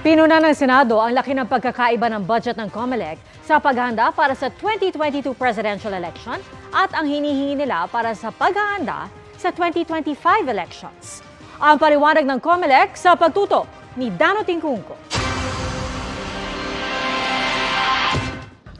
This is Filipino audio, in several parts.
Pinuna ng Senado ang laki ng pagkakaiba ng budget ng COMELEC sa paghahanda para sa 2022 presidential election at ang hinihingi nila para sa paghahanda sa 2025 elections. Ang paliwanag ng COMELEC sa pagtuto ni Dano Tingkungko.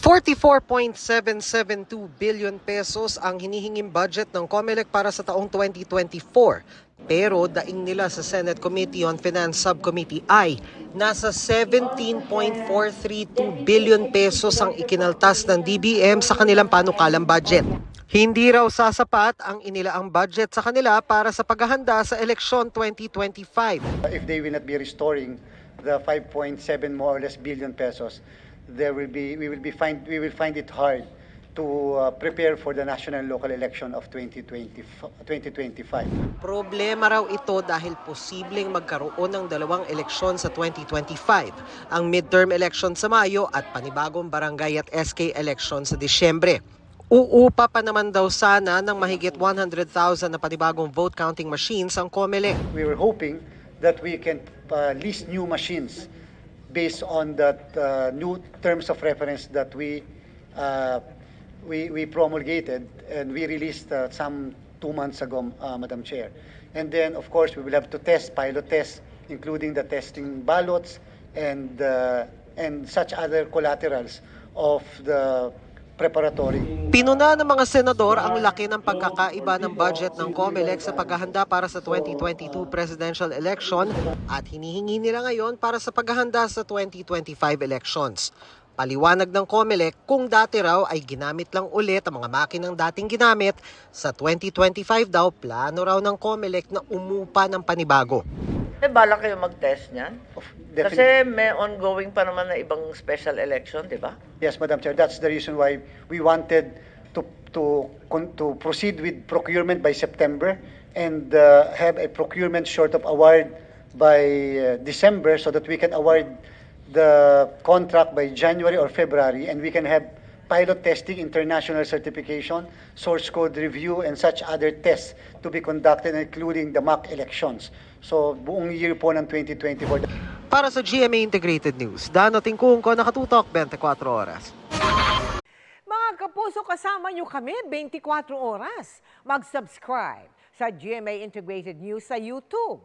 44.772 billion pesos ang hinihinging budget ng COMELEC para sa taong 2024. Pero daing nila sa Senate Committee on Finance Subcommittee ay nasa 17.432 billion pesos ang ikinaltas ng DBM sa kanilang panukalang budget. Hindi raw sasapat ang inilaang budget sa kanila para sa paghahanda sa eleksyon 2025. If they will not be restoring the 5.7 more or less billion pesos, there will be we will be find we will find it hard to uh, prepare for the national and local election of 2020, 2025. Problema raw ito dahil posibleng magkaroon ng dalawang eleksyon sa 2025, ang midterm election sa Mayo at panibagong barangay at SK election sa Disyembre. Uupa pa naman daw sana ng mahigit 100,000 na panibagong vote counting machines ang COMELEC. We were hoping that we can uh, lease new machines based on that uh, new terms of reference that we uh, we, we promulgated and we released uh, some two months ago, uh, Madam Chair. And then, of course, we will have to test, pilot tests, including the testing ballots and, uh, and such other collaterals of the preparatory. Pinuna ng mga senador ang laki ng pagkakaiba ng budget ng COMELEC sa paghahanda para sa 2022 presidential election at hinihingi nila ngayon para sa paghahanda sa 2025 elections. Paliwanag ng COMELEC kung dati raw ay ginamit lang ulit ang mga makinang dating ginamit, sa 2025 daw plano raw ng COMELEC na umupa ng panibago. Eh, bala kayo mag-test niyan? Kasi may ongoing pa naman na ibang special election, di ba? Yes, Madam Chair, that's the reason why we wanted to, to, to proceed with procurement by September and uh, have a procurement short of award by uh, December so that we can award the contract by January or February and we can have pilot testing, international certification, source code review, and such other tests to be conducted, including the mock elections. So, buong year po ng 2024. Para sa GMA Integrated News, Dano Tingkungko, nakatutok 24 oras. Mga kapuso, kasama nyo kami 24 oras. Mag-subscribe sa GMA Integrated News sa YouTube.